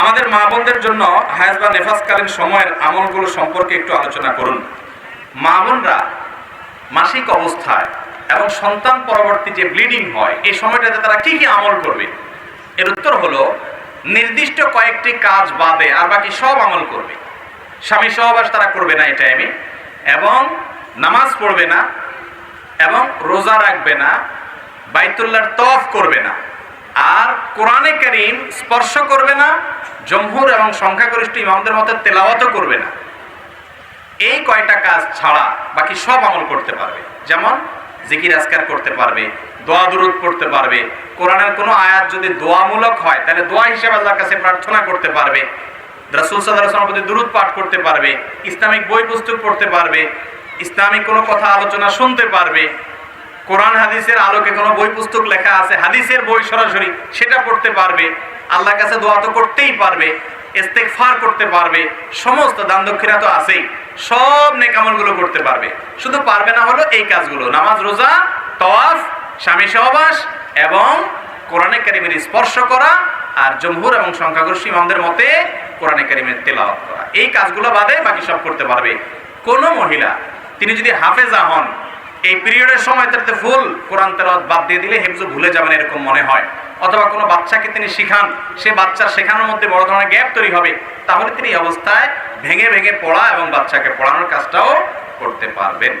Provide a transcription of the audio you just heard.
আমাদের মা বোনদের জন্য হায়াজ বা নেফাসকালীন সময়ের আমলগুলো সম্পর্কে একটু আলোচনা করুন। মা বোনরা মাসিক অবস্থায় এবং সন্তান পরবর্তী যে ব্লিডিং হয়, এই সময়টাতে তারা কি কি আমল করবে? এর উত্তর হলো, নির্দিষ্ট কয়েকটি কাজ বাদে আর বাকি সব আমল করবে। স্বামী সহবাস তারা করবে না এই টাইমে এবং নামাজ পড়বে না এবং রোজা রাখবে না, বাইতুল্লাহর তফ করবে না। কোরআনে করিম স্পর্শ করবে না, জমহুর এবং সংখ্যাগরিষ্ঠ ইমামদের মতে তেলাওয়াতও করবে না। এই কয়টা কাজ ছাড়া বাকি সব আমল করতে পারবে। যেমন জিকির আজকার করতে পারবে, দোয়া দুরুদ করতে পারবে। কোরআনের কোনো আয়াত যদি দোয়ামূলক হয়, তাহলে দোয়া হিসেবে আল্লাহর কাছে প্রার্থনা করতে পারবে। রাসূল ওয়াসাল্লামের প্রতি দুরুদ পাঠ করতে পারবে, ইসলামিক বই পুস্তক পড়তে পারবে, ইসলামিক কোনো কথা আলোচনা শুনতে পারবে। কোরআন, হাদিসের আলোকে কোনো বই পুস্তক লেখা আছে, হাদিসের বই সরাসরি সেটা পড়তে পারবে, আল্লাহর কাছে দোয়া তো করতেই পারবে, ইস্তেগফার করতে পারবে, সমস্ত দান দক্ষিণা তো আছেই, সব নেকামলগুলো করতে পারবে। শুধু পারবে না হলো এই কাজগুলো, নামাজ, রোজা, তওয়াফ, স্বামী সহবাস এবং কোরআনে কারিমের স্পর্শ করা আর জমহুর এবং সংখ্যাগরিষ্ঠ ইমামদের মতে কোরআনে কারিমের তেলাওয়াত করা। এই কাজগুলো বাদে বাকি সব করতে পারবে। কোনো মহিলা, তিনি যদি হাফেজা হন এই পিরিয়ডের সময় তাতে ফুল, কোরআন তেলাওয়াত বাদ দিয়ে দিলে হেফজু ভুলে যাবেন এরকম মনে হয়। অথবা কোনো বাচ্চাকে তিনি শিখান, সে বাচ্চা শেখানোর মধ্যে বড় ধরনের গ্যাপ তৈরি হবে, তাহলে তিনি অবস্থায় ভেঙে ভেঙে পড়া এবং বাচ্চাকে পড়ানোর কাজটাও করতে পারবেন।